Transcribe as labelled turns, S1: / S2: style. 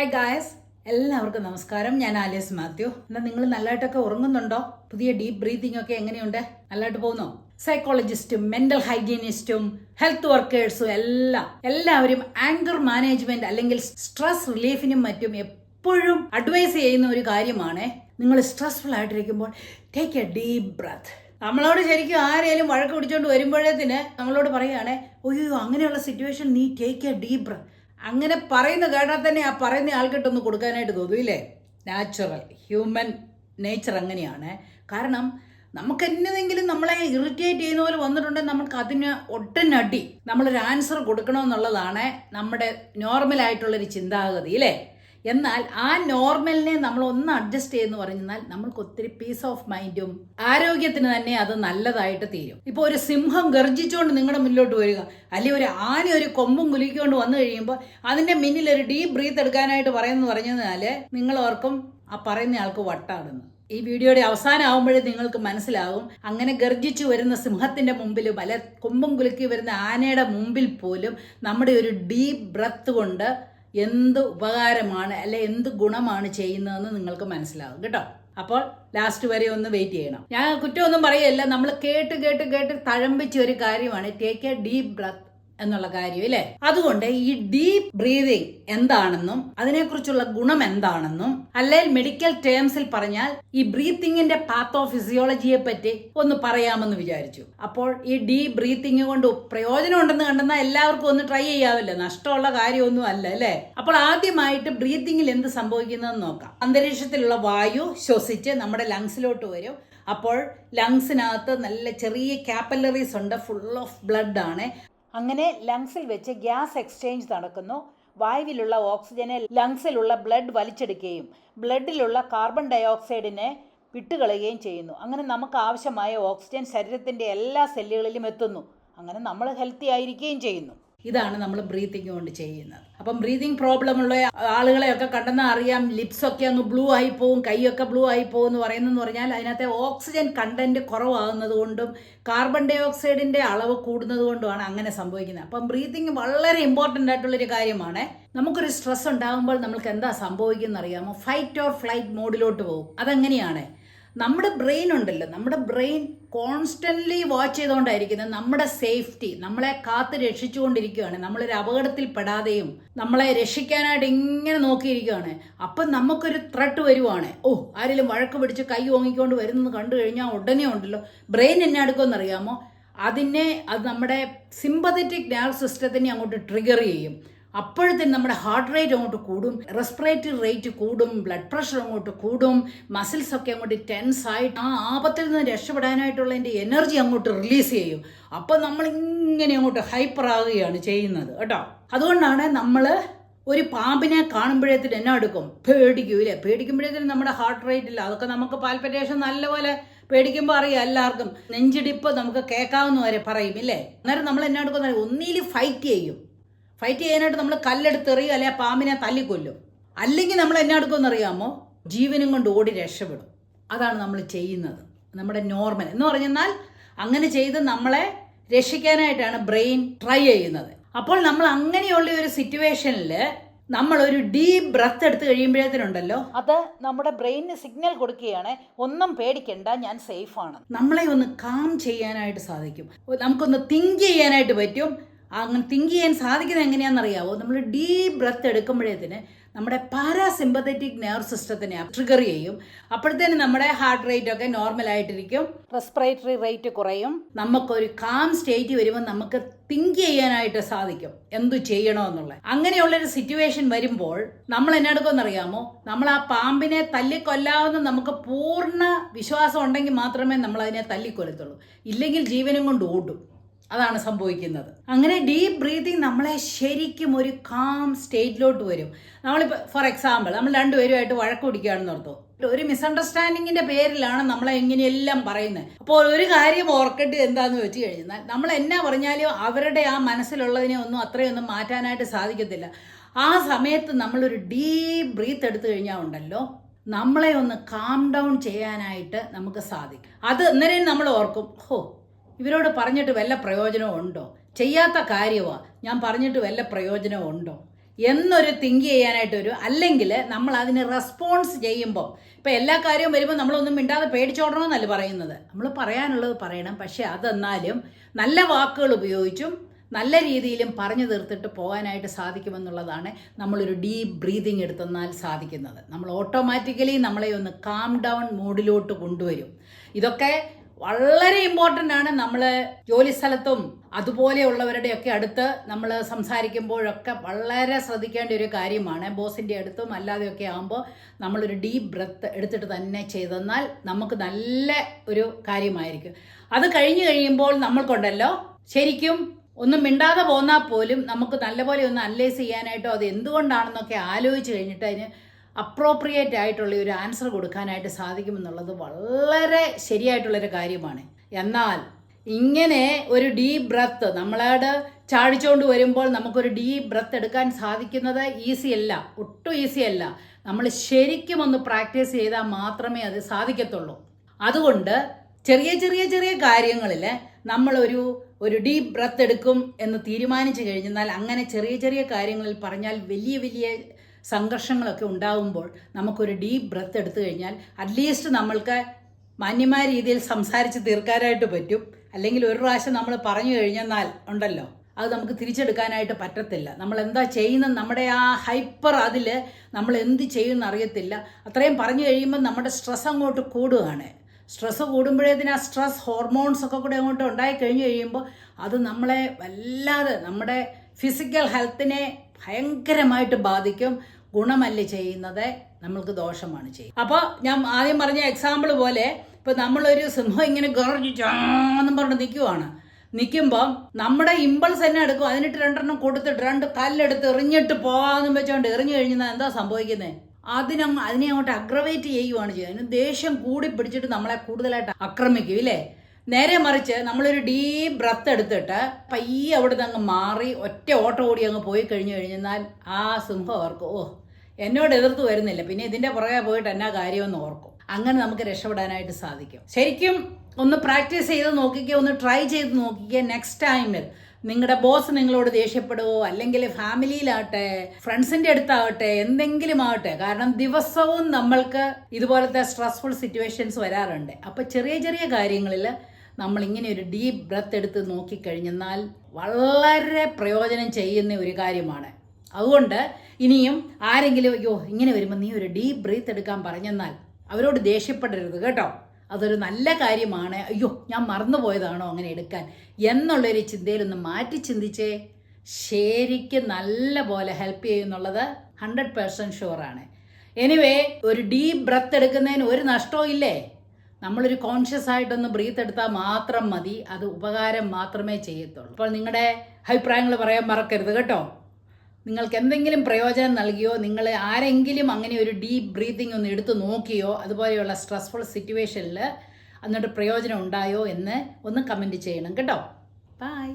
S1: Hi guys എല്ലാവർക്കും നമസ്കാരം. ഞാൻ ആലിയസ് മാത്യു. എന്നാ നിങ്ങൾ നല്ലതായിട്ടൊക്കെ ഉറങ്ങുന്നുണ്ടോ? പുതിയ ഡീപ്പ് ബ്രീതിങ് ഒക്കെ എങ്ങനെയുണ്ട്? നല്ലതായിട്ട് പോകുന്നോ? സൈക്കോളജിസ്റ്റും മെന്റൽ ഹൈജീനിസ്റ്റും ഹെൽത്ത് വർക്കേഴ്സും എല്ലാം എല്ലാവരും ആങ്കർ മാനേജ്മെന്റ് അല്ലെങ്കിൽ സ്ട്രെസ് റിലീഫിനും മറ്റും എപ്പോഴും അഡ്വൈസ് ചെയ്യുന്ന ഒരു കാര്യമാണ്. നിങ്ങൾ സ്ട്രെസ്ഫുൾ ആയിട്ടിരിക്കുമ്പോൾ ടേക്ക് എ ഡീപ് ബ്രത്ത് നമ്മളോട് ശരിക്കും ആരെയും വഴക്ക് പിടിച്ചോണ്ട് വരുമ്പോഴത്തേന് നമ്മളോട് പറയുകയാണെ ഒയ്യോ അങ്ങനെയുള്ള സിറ്റുവേഷൻ നീ ടേക്ക് എ ഡീപ് ബ്രത്ത് അങ്ങനെ പറയുന്ന കേട്ടാൽ തന്നെ ആ പറയുന്ന ആൾക്കിട്ടൊന്ന് കൊടുക്കാനായിട്ട് തോന്നും ഇല്ലേ? നാച്ചുറൽ ഹ്യൂമൻ നേച്ചർ അങ്ങനെയാണ്. കാരണം നമുക്ക് എന്തെങ്കിലും നമ്മളെ ഇറിറ്റേറ്റ് ചെയ്യുന്ന പോലെ വന്നിട്ടുണ്ടെങ്കിൽ നമുക്ക് അതിന് ഒട്ടനടി നമ്മളൊരു ആൻസർ കൊടുക്കണമെന്നുള്ളതാണ് നമ്മുടെ നോർമലായിട്ടുള്ളൊരു ചിന്താഗതി ഇല്ലേ? എന്നാൽ ആ നോർമലിനെ നമ്മൾ ഒന്ന് അഡ്ജസ്റ്റ് ചെയ്യുന്നു പറഞ്ഞാൽ നമ്മൾക്ക് ഒത്തിരി പീസ് ഓഫ് മൈൻഡും ആരോഗ്യത്തിന് തന്നെ അത് നല്ലതായിട്ട് തീരും. ഇപ്പോൾ ഒരു സിംഹം ഗർജിച്ചുകൊണ്ട് നിങ്ങളുടെ മുന്നിലോട്ട് വരിക അല്ലെങ്കിൽ ഒരു ആന ഒരു കൊമ്പും കുലിക്കൊണ്ട് വന്നു കഴിയുമ്പോൾ അതിന്റെ മിന്നിൽ ഒരു ഡീപ് ബ്രീത്ത് എടുക്കാനായിട്ട് പറയുന്നു പറഞ്ഞാൽ നിങ്ങൾ ഓർക്കും ആ പറയുന്ന ആൾക്ക് വട്ടാണെന്ന് ഈ വീഡിയോയുടെ അവസാനം ആകുമ്പോഴേ നിങ്ങൾക്ക് മനസ്സിലാകും അങ്ങനെ ഗർജിച്ചു വരുന്ന സിംഹത്തിന്റെ മുമ്പിൽ പല കൊമ്പും കുലുക്കി വരുന്ന ആനയുടെ മുമ്പിൽ പോലും നമ്മുടെ ഒരു ഡീപ് ബ്രത്ത് കൊണ്ട് എന്ത് ഉപകാരമാണ് അല്ലെ എന്ത് ഗുണമാണ് ചെയ്യുന്നതെന്ന് നിങ്ങൾക്ക് മനസ്സിലാകും കേട്ടോ? അപ്പോൾ ലാസ്റ്റ് വരെ ഒന്ന് വെയിറ്റ് ചെയ്യണം. ഞാൻ കുറ്റമൊന്നും പറയല്ല. നമ്മൾ കേട്ട് കേട്ട് കേട്ട് തഴമ്പിച്ച ഒരു കാര്യമാണ്. ടേക്ക് എ ഡീപ് ബ്രത്ത് എന്നുള്ള കാര്യം അല്ലേ അതുകൊണ്ട് ഈ ഡീപ് ബ്രീതിങ് എന്താണെന്നും അതിനെക്കുറിച്ചുള്ള ഗുണം എന്താണെന്നും അല്ലെങ്കിൽ മെഡിക്കൽ ടേംസിൽ പറഞ്ഞാൽ ഈ ബ്രീത്തിങ്ങിന്റെ പാത്തോ ഫിസിയോളജിയെ പറ്റി ഒന്ന് പറയാമെന്ന് വിചാരിച്ചു. അപ്പോൾ ഈ ഡീപ് ബ്രീത്തിങ് കൊണ്ട് പ്രയോജനം ഉണ്ടെന്ന് കണ്ടെന്നാൽ എല്ലാവർക്കും ഒന്ന് ട്രൈ ചെയ്യാവില്ല നഷ്ടമുള്ള കാര്യമൊന്നും അല്ല അല്ലേ? അപ്പോൾ ആദ്യമായിട്ട് ബ്രീത്തിങ്ങിൽ എന്ത് സംഭവിക്കുന്നതെന്ന് നോക്കാം. അന്തരീക്ഷത്തിലുള്ള വായു ശ്വസിച്ച് നമ്മുടെ ലങ്സിലോട്ട് വരും. അപ്പോൾ ലങ്സിനകത്ത് നല്ല ചെറിയ ക്യാപ്പലറീസ് ഉണ്ട്. ഫുൾ ഓഫ് ബ്ലഡ് ആണ്. അങ്ങനെ ലങ്സിൽ വെച്ച് ഗ്യാസ് എക്സ്ചേഞ്ച് നടക്കുന്നു. വായുവിലുള്ള ഓക്സിജനെ ലങ്സിലുള്ള ബ്ലഡ് വലിച്ചെടുക്കുകയും ബ്ലഡിലുള്ള കാർബൺ ഡയോക്സൈഡിനെ വിട്ടുകളയുകയും ചെയ്യുന്നു. അങ്ങനെ നമുക്ക് ആവശ്യമായ ഓക്സിജൻ ശരീരത്തിന്റെ എല്ലാ സെല്ലുകളിലും എത്തുന്നു. അങ്ങനെ നമ്മൾ ഹെൽത്തി ആയിരിക്കുകയും ചെയ്യുന്നു. ഇതാണ് നമ്മൾ ബ്രീത്തിങ് കൊണ്ട് ചെയ്യുന്നത്. അപ്പം ബ്രീതിങ് പ്രോബ്ലം ഉള്ള ആളുകളെയൊക്കെ കണ്ടെന്ന് അറിയാം ലിപ്സ് ഒക്കെ അങ്ങ് ബ്ലൂ ആയി പോവും കൈയൊക്കെ ബ്ലൂ ആയി പോകും എന്ന് പറയുന്നതെന്ന് പറഞ്ഞാൽ അതിനകത്തെ ഓക്സിജൻ കണ്ടന്റ് കുറവാകുന്നത് കൊണ്ടും കാർബൺ ഡൈ ഓക്സൈഡിന്റെ അളവ് കൂടുന്നത് കൊണ്ടുമാണ് അങ്ങനെ സംഭവിക്കുന്നത്. അപ്പം ബ്രീതിങ് വളരെ ഇമ്പോർട്ടന്റ് ആയിട്ടുള്ളൊരു കാര്യമാണ്. നമുക്കൊരു സ്ട്രെസ് ഉണ്ടാകുമ്പോൾ നമുക്ക് എന്താ സംഭവിക്കുന്നത് അറിയാമോ ഫൈറ്റ് ഓർ ഫ്ലൈറ്റ് മോഡിലോട്ട് പോകും. അതെങ്ങനെയാണ്. നമ്മുടെ ബ്രെയിൻ ഉണ്ടല്ലോ. നമ്മുടെ ബ്രെയിൻ കോൺസ്റ്റന്റ്ലി വാച്ച് ചെയ്തുകൊണ്ടായിരിക്കുന്നത് നമ്മുടെ സേഫ്റ്റി നമ്മളെ കാത്ത് രക്ഷിച്ചുകൊണ്ടിരിക്കുകയാണ്. നമ്മളൊരു അപകടത്തിൽ പെടാതെയും നമ്മളെ രക്ഷിക്കാനായിട്ട് ഇങ്ങനെ നോക്കിയിരിക്കുകയാണ്. അപ്പം നമുക്കൊരു ത്രട്ട് വരുവാണ്. ഓ ആരെങ്കിലും വഴക്ക് പിടിച്ച് കൈ ഓങ്ങിക്കൊണ്ട് വരുന്നത് കണ്ടു കഴിഞ്ഞാൽ ഉടനെ ഉണ്ടല്ലോ. ബ്രെയിൻ എന്നെ അടുക്കുമെന്ന് അറിയാമോ? അതിനെ അത് നമ്മുടെ സിമ്പതറ്റിക് നെർവ് സിസ്റ്റത്തിനെ അങ്ങോട്ട് ട്രിഗർ ചെയ്യും. അപ്പോഴത്തേന് നമ്മുടെ ഹാർട്ട് റേറ്റ് അങ്ങോട്ട് കൂടും റെസ്പിറേറ്ററി റേറ്റ് കൂടും ബ്ലഡ് പ്രഷർ അങ്ങോട്ട് കൂടും മസിൽസ് ഒക്കെ അങ്ങോട്ട് ടെൻസ് ആയിട്ട് ആ ആപത്തിൽ നിന്ന് രക്ഷപ്പെടാനായിട്ടുള്ള എന്റെ എനർജി അങ്ങോട്ട് റിലീസ് ചെയ്യും. അപ്പം നമ്മൾ ഇങ്ങനെ അങ്ങോട്ട് ഹൈപ്പർ ആകുകയാണ് ചെയ്യുന്നത് കേട്ടോ. അതുകൊണ്ടാണ് നമ്മൾ ഒരു പാമ്പിനെ കാണുമ്പോഴത്തേന് എന്നാ എടുക്കും? ഇല്ലേ പേടിക്കുമ്പോഴത്തേനും നമ്മുടെ ഹാർട്ട് റേറ്റ് ഇല്ല. അതൊക്കെ നമുക്ക് പാൽപ്പറ്റേഷൻ നല്ലപോലെ പേടിക്കുമ്പോൾ അറിയാം എല്ലാവർക്കും. നെഞ്ചിടിപ്പ് നമുക്ക് കേൾക്കാവുന്ന വരെ പറയും ഇല്ലേ? അന്നേരം നമ്മൾ എന്നാ എടുക്കുന്ന ഒന്നിയിൽ ഫൈറ്റ് ചെയ്യും. ഫൈറ്റ് ചെയ്യാനായിട്ട് നമ്മൾ കല്ലെടുത്ത് എറിയുക അല്ലെങ്കിൽ പാമ്പിനെ തല്ലിക്കൊല്ലും. അല്ലെങ്കിൽ നമ്മൾ എന്നാ എടുക്കുമെന്ന് അറിയാമോ ജീവനും കൊണ്ട് ഓടി രക്ഷപ്പെടും. അതാണ് നമ്മൾ ചെയ്യുന്നത്. നമ്മുടെ നോർമൽ എന്ന് പറഞ്ഞാൽ അങ്ങനെ ചെയ്ത് നമ്മളെ രക്ഷിക്കാനായിട്ടാണ് ബ്രെയിൻ ട്രൈ ചെയ്യുന്നത്. അപ്പോൾ നമ്മൾ അങ്ങനെയുള്ള ഒരു സിറ്റുവേഷനിൽ നമ്മൾ ഒരു ഡീപ് ബ്രത്ത് എടുത്ത് കഴിയുമ്പോഴത്തേനുണ്ടല്ലോ? അത് നമ്മുടെ ബ്രെയിനിന് സിഗ്നൽ കൊടുക്കുകയാണ് ഒന്നും പേടിക്കണ്ട ഞാൻ സേഫ് ആണ്. നമ്മളെ ഒന്ന് കാം ചെയ്യാനായിട്ട് സാധിക്കും. നമുക്കൊന്ന് തിങ്ക് ചെയ്യാനായിട്ട് പറ്റും. അങ്ങനെ തിങ്ക് ചെയ്യാൻ സാധിക്കുന്നത് എങ്ങനെയാണെന്നറിയാവോ? നമ്മൾ ഡീപ്പ് ബ്രത്ത് എടുക്കുമ്പോഴത്തേന് നമ്മുടെ പാരാസിമ്പത്തറ്റിക് നെർവ് സിസ്റ്റത്തിനെ ട്രിഗർ ചെയ്യും. അപ്പോഴത്തേന് നമ്മുടെ ഹാർട്ട് റേറ്റ് ഒക്കെ നോർമൽ ആയിട്ടിരിക്കും. റെസ്പിറേറ്ററി റേറ്റ് കുറയും. നമുക്കൊരു കാം സ്റ്റേറ്റ് വരുമ്പോൾ നമുക്ക് തിങ്ക് ചെയ്യാനായിട്ട് സാധിക്കും. എന്തു ചെയ്യണമെന്നുള്ള അങ്ങനെയുള്ളൊരു സിറ്റുവേഷൻ വരുമ്പോൾ നമ്മൾ എന്നെടുക്കുമെന്നറിയാമോ നമ്മൾ ആ പാമ്പിനെ തല്ലിക്കൊല്ലാവുന്ന നമുക്ക് പൂർണ വിശ്വാസം ഉണ്ടെങ്കിൽ മാത്രമേ നമ്മൾ അതിനെ തല്ലിക്കൊല്ലത്തുള്ളൂ. ഇല്ലെങ്കിൽ ജീവനും കൊണ്ട് ഓടും. അതാണ് സംഭവിക്കുന്നത്. അങ്ങനെ ഡീപ്പ് ബ്രീതിങ് നമ്മളെ ശരിക്കും ഒരു കാം സ്റ്റേറ്റിലോട്ട് വരും. നമ്മളിപ്പോൾ ഫോർ എക്സാമ്പിൾ നമ്മൾ രണ്ടുപേരുമായിട്ട് വഴക്ക് പിടിക്കുകയാണെന്ന് ഓർത്തു. ഒരു മിസ്അണ്ടർസ്റ്റാൻഡിങ്ങിന്റെ പേരിലാണ് നമ്മളെ ഇങ്ങനെയെല്ലാം പറയുന്നത്. അപ്പോൾ ഒരു കാര്യം ഓർക്കേണ്ടത് എന്താന്ന് വെച്ച് കഴിഞ്ഞാൽ നമ്മൾ എന്നാ പറഞ്ഞാലും അവരുടെ ആ മനസ്സിലുള്ളതിനെ ഒന്നും അത്രയൊന്നും മാറ്റാനായിട്ട് സാധിക്കത്തില്ല. ആ സമയത്ത് നമ്മളൊരു ഡീപ്പ് ബ്രീത്ത് എടുത്തു കഴിഞ്ഞാൽ ഉണ്ടല്ലോ നമ്മളെ ഒന്ന് കാം ഡൗൺ ചെയ്യാനായിട്ട് നമുക്ക് സാധിക്കും. അത് അന്നേരം നമ്മൾ ഓർക്കും ഹോ ഇവരോട് പറഞ്ഞിട്ട് വല്ല പ്രയോജനവും ഉണ്ടോ? ചെയ്യാത്ത കാര്യമാണ് ഞാൻ പറഞ്ഞിട്ട് വല്ല പ്രയോജനവും ഉണ്ടോ? എന്നൊരു തിങ്ക് ചെയ്യാനായിട്ട് വരും. അല്ലെങ്കിൽ നമ്മൾ അതിന് റെസ്പോൺസ് ചെയ്യുമ്പോൾ ഇപ്പം എല്ലാ കാര്യവും വരുമ്പോൾ നമ്മളൊന്നും മിണ്ടാതെ പേടിച്ചോടണമെന്നല്ല പറയുന്നത്. നമ്മൾ പറയാനുള്ളത് പറയണം. പക്ഷേ അതെന്നാലും നല്ല വാക്കുകൾ ഉപയോഗിച്ചും നല്ല രീതിയിലും പറഞ്ഞു തീർത്തിട്ട് പോകാനായിട്ട് സാധിക്കുമെന്നുള്ളതാണ് നമ്മളൊരു ഡീപ്പ് ബ്രീതിങ് എടുത്തെന്നാൽ സാധിക്കുന്നത്. നമ്മൾ ഓട്ടോമാറ്റിക്കലി നമ്മളെ ഒന്ന് കാം ഡൗൺ മൂഡിലോട്ട് കൊണ്ടുവരും. ഇതൊക്കെ വളരെ ഇമ്പോർട്ടന്റ് ആണ് നമ്മൾ ജോലി സ്ഥലത്തും അതുപോലെയുള്ളവരുടെയൊക്കെ അടുത്ത് നമ്മൾ സംസാരിക്കുമ്പോഴൊക്കെ വളരെ ശ്രദ്ധിക്കേണ്ട ഒരു കാര്യമാണ്. ബോസിന്റെ അടുത്തും അല്ലാതെയൊക്കെ ആകുമ്പോൾ നമ്മളൊരു ഡീപ്പ് ബ്രത്ത് എടുത്തിട്ട് തന്നെ ചെയ്തെന്നാൽ നമുക്ക് നല്ല ഒരു കാര്യമായിരിക്കും. അത് കഴിഞ്ഞ് കഴിയുമ്പോൾ നമ്മൾക്കുണ്ടല്ലോ ശരിക്കും ഒന്നും മിണ്ടാതെ പോന്നാൽ പോലും നമുക്ക് നല്ലപോലെ ഒന്ന് അനലൈസ് ചെയ്യാനായിട്ടോ അത് എന്തുകൊണ്ടാണെന്നൊക്കെ ആലോചിച്ച് കഴിഞ്ഞിട്ട് അതിന് അപ്രോപ്രിയേറ്റ് ആയിട്ടുള്ള ഒരു ആൻസർ കൊടുക്കാനായിട്ട് സാധിക്കുമെന്നുള്ളത് വളരെ ശരിയായിട്ടുള്ളൊരു കാര്യമാണ്. എന്നാൽ ഇങ്ങനെ ഒരു ഡീപ് ബ്രത്ത് നമ്മളോട് ചാടിച്ചുകൊണ്ട് വരുമ്പോൾ നമുക്കൊരു ഡീപ് ബ്രത്ത് എടുക്കാൻ സാധിക്കുന്നത് ഈസി അല്ല ഒട്ടും ഈസി അല്ല. നമ്മൾ ശരിക്കും ഒന്ന് പ്രാക്ടീസ് ചെയ്താൽ മാത്രമേ അത് സാധിക്കത്തുള്ളൂ. അതുകൊണ്ട് ചെറിയ ചെറിയ ചെറിയ കാര്യങ്ങളിൽ നമ്മളൊരു ഒരു ഡീപ് ബ്രത്ത് എടുക്കും എന്ന് തീരുമാനിച്ചു കഴിഞ്ഞാൽ അങ്ങനെ ചെറിയ ചെറിയ കാര്യങ്ങളിൽ പറഞ്ഞാൽ വലിയ വലിയ സംഘർഷങ്ങളൊക്കെ ഉണ്ടാകുമ്പോൾ നമുക്കൊരു ഡീപ്പ് ബ്രത്ത് എടുത്തു കഴിഞ്ഞാൽ അറ്റ്ലീസ്റ്റ് നമ്മൾക്ക് മാന്യമായ രീതിയിൽ സംസാരിച്ച് തീർക്കാനായിട്ട് പറ്റും. അല്ലെങ്കിൽ ഒരു പ്രാവശ്യം നമ്മൾ പറഞ്ഞു കഴിഞ്ഞെന്നാൽ ഉണ്ടല്ലോ അത് നമുക്ക് തിരിച്ചെടുക്കാനായിട്ട് പറ്റത്തില്ല. നമ്മൾ എന്താ ചെയ്യുന്ന നമ്മുടെ ആ ഹൈപ്പർ അതിൽ നമ്മൾ എന്ത് ചെയ്യുമെന്ന് അറിയത്തില്ല. അത്രയും പറഞ്ഞു കഴിയുമ്പോൾ നമ്മുടെ സ്ട്രെസ് അങ്ങോട്ട് കൂടുകയാണ്. സ്ട്രെസ് കൂടുമ്പോഴേതിന് ആ സ്ട്രെസ് ഹോർമോൺസ് ഒക്കെ കൂടെ അങ്ങോട്ട് ഉണ്ടായി കഴിഞ്ഞ് കഴിയുമ്പോൾ അത് നമ്മളെ വല്ലാതെ നമ്മുടെ ഫിസിക്കൽ ഹെൽത്തിനെ ഭയങ്കരമായിട്ട് ബാധിക്കും. ഗുണമല്ല ചെയ്യുന്നത്? നമ്മൾക്ക് ദോഷമാണ് ചെയ്യുന്നത്. അപ്പോൾ ഞാൻ ആദ്യം പറഞ്ഞ എക്സാമ്പിൾ പോലെ ഇപ്പോൾ നമ്മളൊരു സിംഹം ഇങ്ങനെ ഗർജി പറഞ്ഞ് നിൽക്കുവാണ് നിൽക്കുമ്പോൾ നമ്മുടെ ഇമ്പൾസ് തന്നെ എടുക്കും. അതിനിട്ട് രണ്ടെണ്ണം കൊടുത്തിട്ട് രണ്ട് കല്ലെടുത്ത് എറിഞ്ഞിട്ട് പോകാമെന്നും വെച്ചോണ്ട് എറിഞ്ഞു കഴിഞ്ഞാൽ എന്താ സംഭവിക്കുന്നത് അതിനങ്ങ് അതിനെ അങ്ങോട്ട് അഗ്രവേറ്റ് ചെയ്യുവാണ് ചെയ്യുന്നത്. ദേഷ്യം കൂടി പിടിച്ചിട്ട് നമ്മളെ കൂടുതലായിട്ട് ആക്രമിക്കും ഇല്ലേ? നേരെ മറിച്ച് നമ്മളൊരു ഡീപ്പ് ബ്രത്ത് എടുത്തിട്ട് പയ്യെ അവിടെ നിന്ന് അങ്ങ് മാറി ഒറ്റ ഓട്ടം ഓടി അങ്ങ് പോയി കഴിഞ്ഞു കഴിഞ്ഞാൽ ആ സിംഹം ഓർക്കും ഓ എന്നോട് എതിർത്ത് വരുന്നില്ല. പിന്നെ ഇതിന്റെ പുറകെ പോയിട്ട് എന്നാ കാര്യമെന്ന് ഓർക്കും. അങ്ങനെ നമുക്ക് രക്ഷപ്പെടാനായിട്ട് സാധിക്കും. ശരിക്കും ഒന്ന് പ്രാക്ടീസ് ചെയ്ത് നോക്കിക്കുക ഒന്ന് ട്രൈ ചെയ്ത് നോക്കിക്കുക നെക്സ്റ്റ് ടൈമിൽ നിങ്ങളുടെ ബോസ് നിങ്ങളോട് ദേഷ്യപ്പെടുവോ? അല്ലെങ്കിൽ ഫാമിലിയിലാവട്ടെ ഫ്രണ്ട്സിന്റെ അടുത്താവട്ടെ എന്തെങ്കിലും ആവട്ടെ കാരണം ദിവസവും നമ്മൾക്ക് ഇതുപോലത്തെ സ്ട്രെസ്ഫുൾ സിറ്റുവേഷൻസ് വരാറുണ്ട്. അപ്പോൾ ചെറിയ ചെറിയ കാര്യങ്ങളിൽ നമ്മൾ ഇങ്ങനെ ഒരു ഡീപ്പ് ബ്രത്ത് എടുത്ത് നോക്കിക്കഴിഞ്ഞെന്നാൽ വളരെ പ്രയോജനം ചെയ്യുന്ന ഒരു കാര്യമാണ്. അതുകൊണ്ട് ഇനിയും ആരെങ്കിലും അയ്യോ ഇങ്ങനെ വരുമ്പോൾ നീ ഒരു ഡീപ്പ് ബ്രീത്ത് എടുക്കാൻ പറഞ്ഞെന്നാൽ അവരോട് ദേഷ്യപ്പെടരുത് കേട്ടോ. അതൊരു നല്ല കാര്യമാണ്. അയ്യോ ഞാൻ മറന്നുപോയതാണോ അങ്ങനെ എടുക്കാൻ? എന്നുള്ളൊരു ചിന്തയിലൊന്ന് മാറ്റി ചിന്തിച്ചേ. ശരിക്കും നല്ല പോലെ ഹെൽപ്പ് ചെയ്യുന്നുള്ളത് ഹൺഡ്രഡ് പേഴ്സന്റ് ഷുവറാണ് എനിവേ ഒരു ഡീപ്പ് ബ്രത്ത് എടുക്കുന്നതിന് ഒരു നഷ്ടവും ഇല്ലേ? നമ്മളൊരു കോൺഷ്യസ് ആയിട്ടൊന്ന് ബ്രീത്ത് എടുത്താൽ മാത്രം മതി. അത് ഉപകാരം മാത്രമേ ചെയ്യത്തുള്ളൂ. അപ്പോൾ നിങ്ങളുടെ അഭിപ്രായങ്ങൾ പറയാൻ മറക്കരുത് കേട്ടോ. നിങ്ങൾക്ക് എന്തെങ്കിലും പ്രയോജനം നൽകിയോ നിങ്ങൾ ആരെങ്കിലും അങ്ങനെ ഒരു ഡീപ്പ് ബ്രീത്തിങ് ഒന്ന് എടുത്തു നോക്കിയോ അതുപോലെയുള്ള സ്ട്രെസ്ഫുൾ സിറ്റുവേഷനിൽ എന്നിട്ട് പ്രയോജനം ഉണ്ടായോ എന്ന് ഒന്ന് കമന്റ് ചെയ്യണം കേട്ടോ. ബൈ